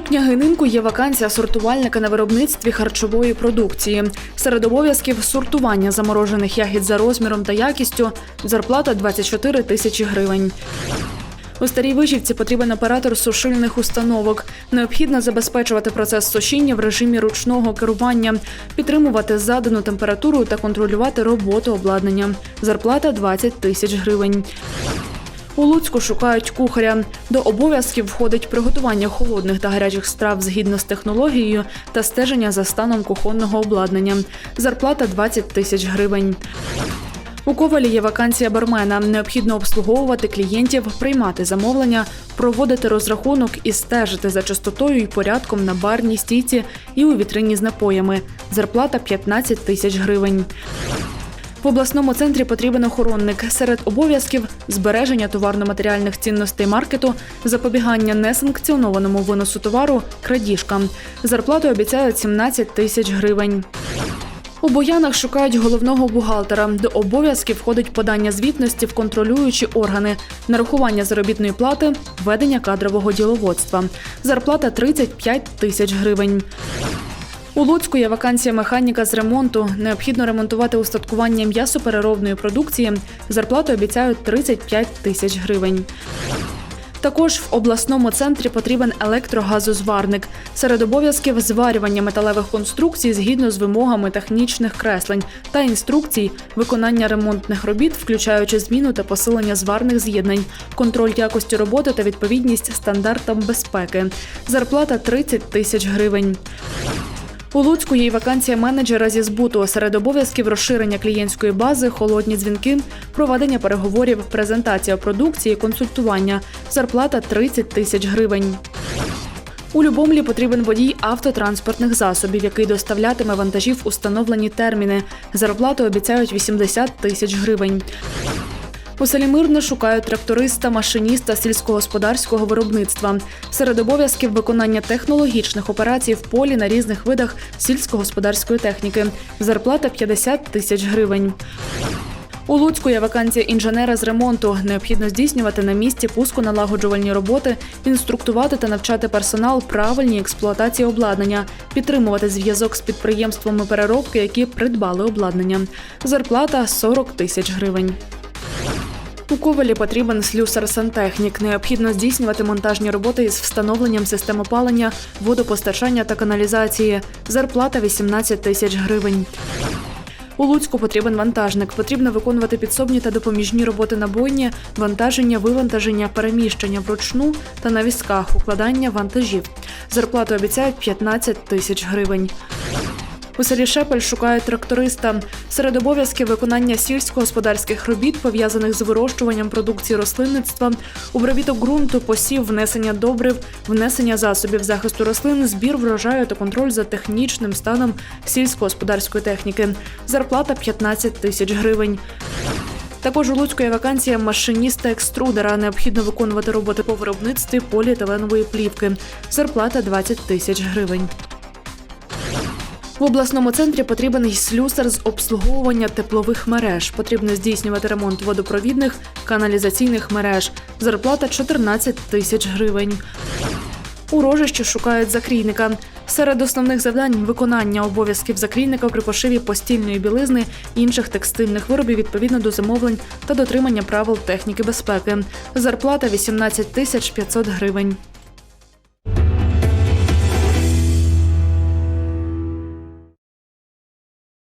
княгининку є вакансія сортувальника на виробництві харчової продукції. Серед обов'язків сортування заморожених ягід за розміром та якістю. Зарплата 24 тисячі гривень. У старій вижівці потрібен оператор сушильних установок. Необхідно забезпечувати процес сушіння в режимі ручного керування, підтримувати задану температуру та контролювати роботу обладнання. Зарплата 20 тисяч гривень. У Луцьку шукають кухаря. До обов'язків входить приготування холодних та гарячих страв згідно з технологією та стеження за станом кухонного обладнання. Зарплата 20 тисяч гривень. У Ковалі є вакансія бармена. Необхідно обслуговувати клієнтів, приймати замовлення, проводити розрахунок і стежити за чистотою і порядком на барній стійці і у вітрині з напоями. Зарплата 15 тисяч гривень. В обласному центрі потрібен охоронник. Серед обов'язків збереження товарно-матеріальних цінностей маркету, запобігання несанкціонованому виносу товару, крадіжкам. Зарплату обіцяють 17 тисяч гривень. У Боянах шукають головного бухгалтера. До обов'язків входить подання звітності в контролюючі органи, нарахування заробітної плати, ведення кадрового діловодства. Зарплата 35 тисяч гривень. У Луцьку є вакансія механіка з ремонту. Необхідно ремонтувати устаткування м'ясопереробної продукції. Зарплату обіцяють 35 тисяч гривень. Також в обласному центрі потрібен електрогазозварник. Серед обов'язків зварювання металевих конструкцій згідно з вимогами технічних креслень та інструкцій, виконання ремонтних робіт, включаючи зміну та посилення зварних з'єднань, контроль якості роботи та відповідність стандартам безпеки. Зарплата 30 тисяч гривень. У Луцьку є й вакансія менеджера зі збуту. Серед обов'язків розширення клієнтської бази, холодні дзвінки, проведення переговорів, презентація продукції, консультування. Зарплата 30 тисяч гривень. У Любомлі потрібен водій автотранспортних засобів, який доставлятиме вантажів у встановлені терміни. Зарплату обіцяють 80 тисяч гривень. У селі Мирне шукають тракториста, машиніста сільськогосподарського виробництва. Серед обов'язків виконання технологічних операцій в полі на різних видах сільськогосподарської техніки. Зарплата 50 тисяч гривень. У Луцьку є вакансія інженера з ремонту. Необхідно здійснювати на місці пусконалагоджувальні роботи, інструктувати та навчати персонал правильній експлуатації обладнання, підтримувати зв'язок з підприємствами переробки, які придбали обладнання. Зарплата 40 тисяч гривень. У Ковалі потрібен слюсар-сантехнік. Необхідно здійснювати монтажні роботи із встановленням систем опалення, водопостачання та каналізації. Зарплата 18 тисяч гривень. У Луцьку потрібен вантажник. Потрібно виконувати підсобні та допоміжні роботи на бойні, вантаження, вивантаження, переміщення вручну та на візках, укладання вантажів. Зарплату обіцяють 15 тисяч гривень. У селі Шепель шукають тракториста. Серед обов'язків виконання сільськогосподарських робіт, пов'язаних з вирощуванням продукції рослинництва, обробіток ґрунту, посів, внесення добрив, внесення засобів захисту рослин, збір врожаю та контроль за технічним станом сільськогосподарської техніки. Зарплата 15 тисяч гривень. Також у Луцьку є вакансія машиніста екструдера. Необхідно виконувати роботи по виробництві поліетиленової плівки. Зарплата 20 тисяч гривень. В обласному центрі потрібен слюсар з обслуговування теплових мереж. Потрібно здійснювати ремонт водопровідних каналізаційних мереж. Зарплата 14 тисяч гривень. У рожищі шукають закрійника. Серед основних завдань виконання обов'язків закрійника при пошиві постільної білизни інших текстильних виробів відповідно до замовлень та дотримання правил техніки безпеки. Зарплата 18 тисяч 500 гривень.